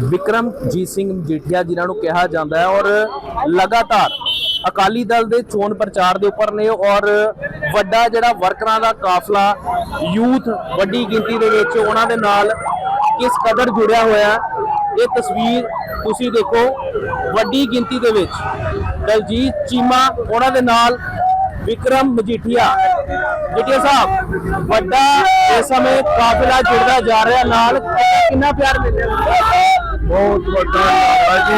ਵਿਕਰਮਜੀਤ ਸਿੰਘ ਮਜੀਠੀਆ ਜਿਨ੍ਹਾਂ ਨੂੰ ਕਿਹਾ ਜਾਂਦਾ ਹੈ ਔਰ ਲਗਾਤਾਰ ਅਕਾਲੀ ਦਲ ਦੇ ਚੋਣ ਪ੍ਰਚਾਰ ਦੇ ਉੱਪਰ ਨੇ ਔਰ ਵੱਡਾ ਜਿਹੜਾ ਵਰਕਰਾਂ ਦਾ ਕਾਫਲਾ, ਯੂਥ ਵੱਡੀ ਗਿਣਤੀ ਦੇ ਵਿੱਚ ਉਹਨਾਂ ਦੇ ਨਾਲ ਕਿਸ ਕਦਰ ਜੁੜਿਆ ਹੋਇਆ ਇਹ ਤਸਵੀਰ ਤੁਸੀਂ ਦੇਖੋ, ਵੱਡੀ ਗਿਣਤੀ ਦੇ ਵਿੱਚ ਦਲਜੀਤ ਚੀਮਾ, ਉਹਨਾਂ ਦੇ ਨਾਲ ਵਿਕਰਮ ਮਜੀਠੀਆ। ਮਜੀਠੀਆ ਸਾਹਿਬ, ਵੱਡਾ ਇਸ ਸਮੇਂ ਕਾਫਲਾ ਜੁੜਦਾ ਜਾ ਰਿਹਾ, ਨਾਲ ਕਿੰਨਾ ਪਿਆਰ ਮਿਲ ਰਿਹਾ? ਬਹੁਤ ਵੱਡਾ ਨਾਰਾ ਜੀ।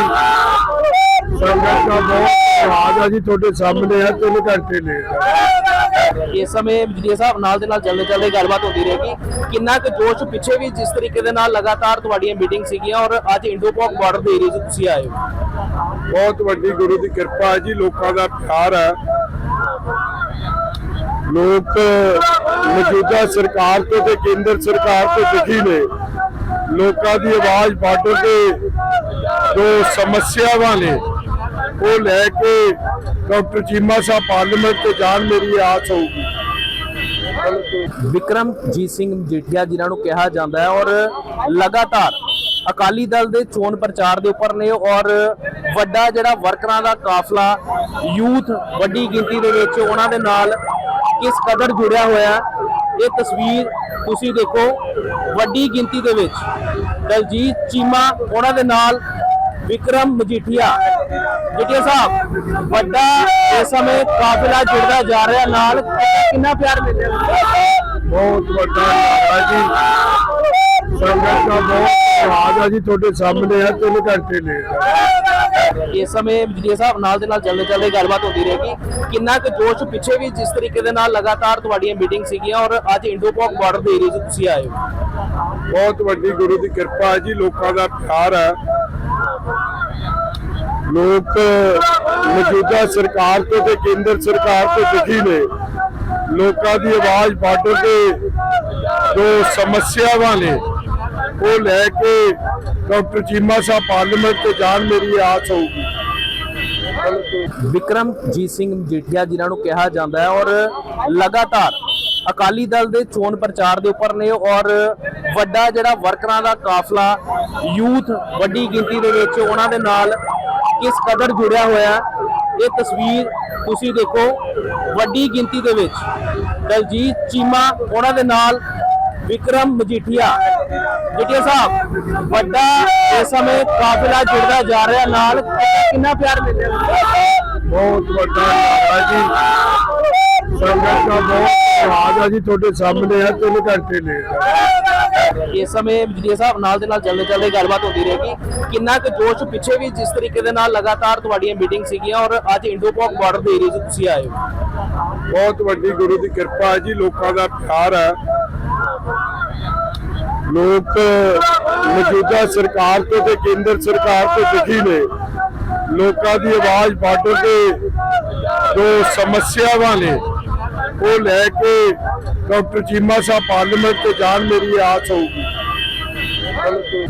ਸੰਗਤ ਦਾ ਬਹੁਤ ਧੰਨਵਾਦ ਆ ਜੀ ਤੁਹਾਡੇ ਸਾਹਮਣੇ ਆ ਤਿੰਨ ਘੰਟੇ ਲੇਟ ਇਸ ਸਮੇਂ ਜੀਠੀਆ ਸਾਹਿਬ ਨਾਲ ਦੇ ਨਾਲ ਚੱਲਦੇ ਚੱਲਦੇ ਗੱਲਬਾਤ ਹੁੰਦੀ ਰਹੇਗੀ। ਕਿੰਨਾ ਕੁ ਜੋਸ਼ ਪਿੱਛੇ ਵੀ ਜਿਸ ਤਰੀਕੇ ਦੇ ਨਾਲ ਲਗਾਤਾਰ ਤੁਹਾਡੀਆਂ ਮੀਟਿੰਗ ਸੀਗੀਆਂ ਔਰ ਅੱਜ ਇੰਡੋਪੌਕ ਬਾਰਡਰ ਦੇ ਏਰੀਆ 'ਚ ਤੁਸੀਂ ਆਏ ਹੋ। ਬਹੁਤ ਵੱਡੀ ਗੁਰੂ ਦੀ ਕਿਰਪਾ ਹੈ ਜੀ ਲੋਕਾਂ ਦਾ ਪਿਆਰ ਹੈ। ਲੋਕ ਮੌਜੂਦਾ ਸਰਕਾਰ ਤੋਂ ਤੇ ਕੇਂਦਰ ਸਰਕਾਰ ਤੋਂ ਦੁਖੀ ਨੇ। ਲੋਕਾਂ ਦੀ ਆਵਾਜ਼ ਬਾਰਡਰ ਤੇ ਜੋ ਸਮੱਸਿਆਵਾਂ ਨੇ, ਉਹ ਲੈ ਕੇ ਡਾਕਟਰ ਚੀਮਾ ਸਾਹਿਬ ਪਾਰਲੀਮੈਂਟ ਤੇ ਜਾਣ ਮੇਰੀ ਆਸ ਹੋਊਗੀ। ਵਿਕਰਮਜੀਤ ਸਿੰਘ ਮਜੀਠੀਆ ਜਿਨ੍ਹਾਂ ਨੂੰ ਕਿਹਾ ਜਾਂਦਾ ਹੈ ਔਰ ਲਗਾਤਾਰ ਅਕਾਲੀ ਦਲ ਦੇ ਚੋਣ ਪ੍ਰਚਾਰ ਦੇ ਉੱਪਰ ਨੇ ਔਰ ਵੱਡਾ ਜਿਹੜਾ ਵਰਕਰਾਂ ਦਾ ਕਾਫਲਾ, ਯੂਥ ਵੱਡੀ ਗਿਣਤੀ ਦੇ ਵਿੱਚ ਉਹਨਾਂ ਦੇ ਨਾਲ ਕਿਸ ਕਦਰ ਜੁੜਿਆ ਹੋਇਆ ਇਹ ਤਸਵੀਰ ਤੁਸੀਂ ਦੇਖੋ ਵੱਡੀ ਗਿਣਤੀ ਦੇ ਵਿੱਚ। ਦਲਜੀਤ ਚੀਮਾ, ਉਹਨਾਂ ਦੇ ਨਾਲ ਵਿਕਰਮ ਮਜੀਠੀਆ। ਜੀਠੀਆ ਸਾਹਿਬ, ਵੱਡਾ ਇਸ ਸਮੇਂ ਕਾਫਲਾ ਜੁੜਦਾ ਜਾ ਰਿਹਾ ਨਾਲ। ਕਿੰਨਾ ਪਿਆਰ ਮਿਲ ਰਿਹਾ? ਬਹੁਤ ਵੱਡਾ ਨਾਰਾ ਜੀ। ਸੰਗਤ ਦਾ ਬਹੁਤ ਧੰਨਵਾਦ ਆ ਜੀ, ਤੁਹਾਡੇ ਸਾਹਮਣੇ ਆ, ਤਿੰਨ ਘੰਟੇ ਲੇਟ ਇਸ ਸਮੇਂ ਜੀਠੀਆ ਸਾਹਿਬ ਨਾਲ ਦੇ ਨਾਲ ਚੱਲਦੇ ਚੱਲਦੇ ਗੱਲਬਾਤ ਹੁੰਦੀ ਰਹੇਗੀ। ਕਿੰਨਾ ਕੁ ਜੋਸ਼ ਪਿੱਛੇ ਵੀ ਜਿਸ ਤਰੀਕੇ ਦੇ ਨਾਲ ਲਗਾਤਾਰ ਤੁਹਾਡੀਆਂ ਮੀਟਿੰਗ ਸੀਗੀਆਂ ਔਰ ਅੱਜ ਇੰਡੋਪੌਕ ਬਾਰਡਰ ਦੇ ਏਰੀਆ 'ਚ ਤੁਸੀਂ ਆਏ ਹੋ। ਬਹੁਤ ਵੱਡੀ ਗੁਰੂ ਦੀ ਕਿਰਪਾ ਹੈ ਜੀ, ਲੋਕਾਂ ਦਾ ਪਿਆਰ ਹੈ। ਲੋਕ ਮੌਜੂਦਾ ਸਰਕਾਰ ਤੋਂ ਤੇ ਕੇਂਦਰ ਸਰਕਾਰ ਤੋਂ ਦੁਖੀ ਨੇ। ਲੋਕਾਂ ਦੀ ਆਵਾਜ਼ ਬਾਰਡਰ ਤੇ ਜੋ ਸਮੱਸਿਆਵਾਂ ਨੇ। ਉਹ ਲੈ ਕੇ ਡਾਕਟਰ ਚੀਮਾ ਸਾਹਿਬ ਪਾਰਲੀਮੈਂਟ ਤੇ ਜਾਣ ਮੇਰੀ ਆਸ ਹੋਊਗੀ। ਵਿਕਰਮਜੀਤ ਸਿੰਘ ਮਜੀਠੀਆ ਜਿਨ੍ਹਾਂ ਨੂੰ ਕਿਹਾ ਜਾਂਦਾ ਹੈ ਔਰ ਲਗਾਤਾਰ ਅਕਾਲੀ ਦਲ ਦੇ ਚੋਣ ਪ੍ਰਚਾਰ ਦੇ ਉੱਪਰ ਨੇ ਔਰ ਵੱਡਾ ਜਿਹੜਾ ਵਰਕਰਾਂ ਦਾ ਕਾਫਲਾ ਯੂਥ ਵੱਡੀ ਗਿਣਤੀ ਦੇ ਵਿੱਚ ਉਹਨਾਂ ਦੇ ਨਾਲ ਕਿਸ ਕਦਰ ਜੁੜਿਆ ਹੋਇਆ ਇਹ ਤਸਵੀਰ ਤੁਸੀਂ ਦੇਖੋ ਵੱਡੀ ਗਿਣਤੀ ਦੇ ਵਿੱਚ। ਦਲਜੀਤ ਚੀਮਾ ਉਹਨਾਂ ਦੇ ਨਾਲ ਵਿਕਰਮ ਮਜੀਠੀਆ। ਜੀਠੀਆ ਸਾਹਿਬ ਵੱਡਾ ਇਸ ਸਮੇਂ ਕਾਫਲਾ ਜੁੜਦਾ ਜਾ ਰਿਹਾ ਨਾਲ। ਕਿੰਨਾ ਪਿਆਰ ਮਿਲ ਰਿਹਾ ਬਹੁਤ ਵੱਡਾ ਨਾਰਾ ਜੀ। ਸੰਗਤ ਦਾ ਬਹੁਤ ਧੰਨਵਾਦ ਆ ਜੀ ਤੁਹਾਡੇ ਸਾਹਮਣੇ ਆ ਤਿੰਨ ਘੰਟੇ ਲੇਟ ਇਸ ਸਮੇਂ ਜੀਠੀਆ ਸਾਹਿਬ ਨਾਲ ਦੇ ਨਾਲ ਚੱਲਦੇ ਚੱਲਦੇ ਗੱਲਬਾਤ ਹੁੰਦੀ ਰਹੇਗੀ। ਕਿੰਨਾ ਕੁ ਜੋਸ਼ ਪਿੱਛੇ ਵੀ ਜਿਸ ਤਰੀਕੇ ਦੇ ਨਾਲ ਲਗਾਤਾਰ ਤੁਹਾਡੀਆਂ ਮੀਟਿੰਗ ਸੀਗੀਆਂ ਔਰ ਅੱਜ ਇੰਡੋਪੌਕ ਬਾਰਡਰ ਦੇ ਏਰੀਆ 'ਚ ਤੁਸੀਂ ਆਏ ਹੋ। ਬਹੁਤ ਵੱਡੀ ਗੁਰੂ ਦੀ ਕਿਰਪਾ ਹੈ ਜੀ ਲੋਕਾਂ ਦਾ ਪਿਆਰ ਹੈ। ਲੋਕ ਮੌਜੂਦਾ ਸਰਕਾਰ ਤੋਂ ਤੇ ਕੇਂਦਰ ਸਰਕਾਰ ਤੋਂ ਦੁਖੀ ਨੇ। ਲੋਕਾਂ ਦੀ ਆਵਾਜ਼ ਬਾਰਡਰ ਤੇ ਜੋ ਸਮੱਸਿਆਵਾਂ ਨੇ। ਉਹ ਲੈ ਕੇ ਡਾਕਟਰ ਚੀਮਾ ਸਾਹਿਬ ਪਾਰਲੀਮੈਂਟ ਤੇ ਜਾਣ ਮੇਰੀ ਆਸ ਹੋਊਗੀ।